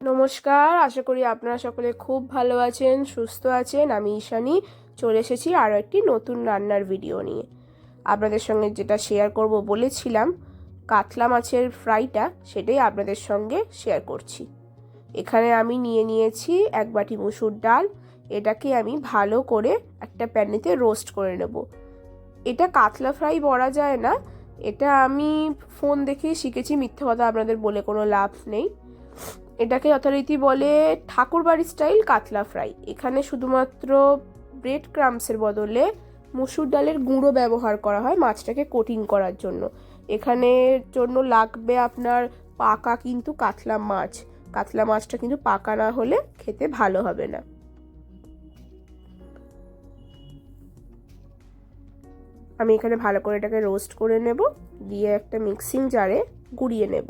নমস্কার, আশা করি আপনারা সকলে খুব ভালো আছেন, সুস্থ আছেন। আমি ঈশানী, চলে এসেছি আরও একটি নতুন রান্নার ভিডিও নিয়ে। আপনাদের সঙ্গে যেটা শেয়ার করব বলেছিলাম, কাতলা মাছের ফ্রাইটা সেটাই আপনাদের সঙ্গে শেয়ার করছি। এখানে আমি নিয়ে নিয়েছি এক বাটি মুসুর ডাল, এটাকে আমি ভালো করে একটা প্যানেতে রোস্ট করে নেব। এটা কাতলা ফ্রাই বলা যায় না, এটা আমি ফোন দেখেই শিখেছি, মিথ্যে কথা আপনাদের বলে কোনো লাভ নেই। এটাকে যথারীতি বলে ঠাকুরবাড়ি স্টাইল কাতলা ফ্রাই। এখানে শুধুমাত্র ব্রেড ক্রামসের বদলে মুসুর ডালের গুঁড়ো ব্যবহার করা হয় মাছটাকে কোটিং করার জন্য। এখানে জন্য লাগবে আপনার পাকা কিন্তু কাতলা মাছ। কাতলা মাছটা কিন্তু পাকা না হলে খেতে ভালো হবে না। আমি এখানে ভালো করে এটাকে রোস্ট করে নেব, দিয়ে একটা মিক্সিং জারে গুঁড়িয়ে নেব।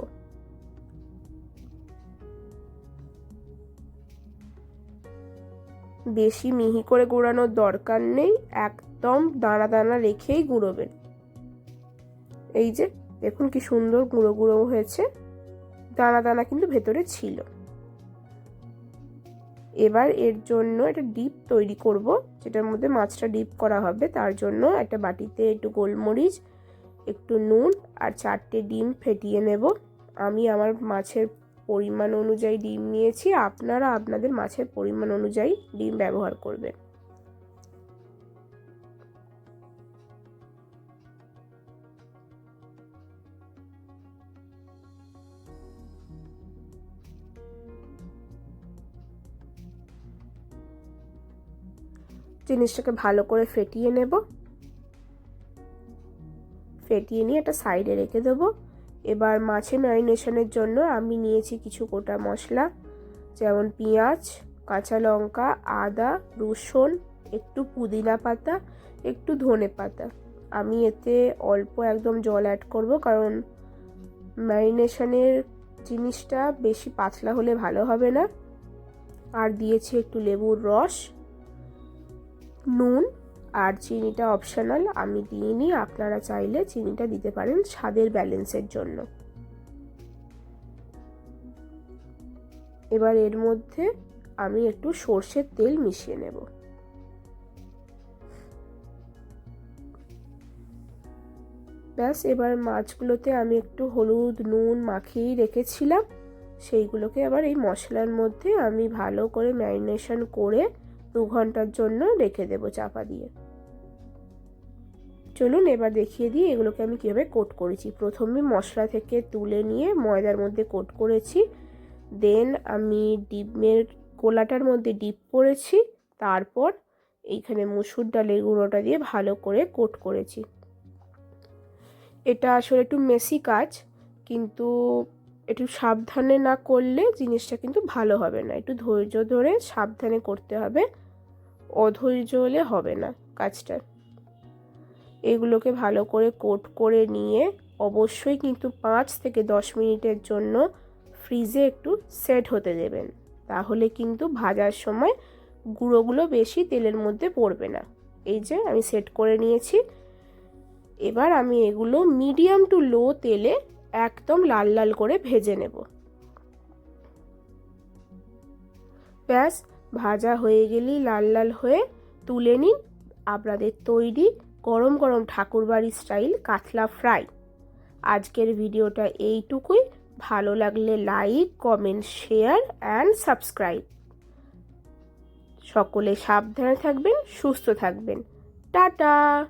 বেশি মিহি করে গুঁড়ানোর দরকার নেই, একদম দানা দানা রেখেই গুঁড়োবেন। এই যে, দেখুন কি সুন্দর গুঁড়ো গুঁড়ো হয়েছে, দানা দানা কিন্তু ভেতরে ছিল। এবার এর জন্য একটা ডিপ তৈরি করব, যেটার মধ্যে মাছটা ডিপ করা হবে, তার জন্য একটা বাটিতে একটু গোলমরিচ, একটু নুন আর চারটে ডিম ফেটিয়ে নেব। আমি আমার মাছের পরিমাণ অনুযায়ী ডিম নিয়েছি, আপনারা আপনাদের মাছের পরিমাণ অনুযায়ী ডিম ব্যবহার করবেন। জিনিসটাকে ভালো করে ফেটিয়ে নেব। ফেটিয়ে নিয়ে একটা সাইডে রেখে দেবো। এবার মাছে ম্যারিনেশনের জন্য আমি নিয়েছি কিছু গোটা মশলা, যেমন পেঁয়াজ, কাঁচা লঙ্কা, আদা, রসুন, একটু পুদিনা পাতা, একটু ধনে পাতা। আমি এতে অল্প একদম জল অ্যাড করব কারণ ম্যারিনেশনের জিনিসটা বেশি পাতলা হলে ভালো হবে না। আর দিয়েছি একটু লেবুর রস, নুন আর চিনিটা অপশনাল আমি দিইনি, আপনারা চাইলে চিনিটা দিতে পারেন স্বাদের ব্যালেন্সের জন্য। এবার এর মধ্যে আমি একটু সর্ষের তেল মিশিয়ে নেব। ব্যাস, এবার মাছগুলোতে আমি একটু হলুদ, নুন মাখিয়েই রেখেছিলাম। সেইগুলোকে আবার এই মশলার মধ্যে আমি ভালো করে ম্যারিনেশন করে দু ঘণ্টার জন্য রেখে দেবো চাপা দিয়ে। চলুন এবার দেখিয়ে দিই এগুলোকে আমি কীভাবে কোট করেছি। প্রথমে মশলা থেকে তুলে নিয়ে ময়দার মধ্যে কোট করেছি। দেন আমি ডিমের কোলাটার মধ্যে ডিপ করেছি। তারপর এইখানে মুসুর ডালের গুঁড়োটা দিয়ে ভালো করে কোট করেছি। এটা আসলে একটু মেসি কাজ, কিন্তু একটু সাবধানে না করলে জিনিসটা কিন্তু ভালো হবে না। একটু ধৈর্য ধরে সাবধানে করতে হবে। অধৈর্য হলে হবে না কাজটা। এগুলোকে ভালো করে কোট করে নিয়ে অবশ্যই কিন্তু পাঁচ থেকে দশ মিনিটের জন্য ফ্রিজে একটু সেট হতে দেবেন। তাহলে কিন্তু ভাজার সময় গুঁড়োগুলো বেশি তেলের মধ্যে পড়বে না। এই যে আমি সেট করে নিয়েছি। এবার আমি এগুলো মিডিয়াম টু লো তেলে একদম লাল লাল করে ভেজে নেব। ব্যাস, ভাজা হয়ে গেলেই লাল লাল হয়ে তুলে নিন আপনাদের তৈরি গরম গরম ঠাকুরবাড়ি স্টাইল কাতলা ফ্রাই। আজকের ভিডিওটা এইটুকুই। ভালো লাগলে like, comment, share and subscribe. সকলে সাবধানে থাকবেন, সুস্থ থাকবেন। টাটা!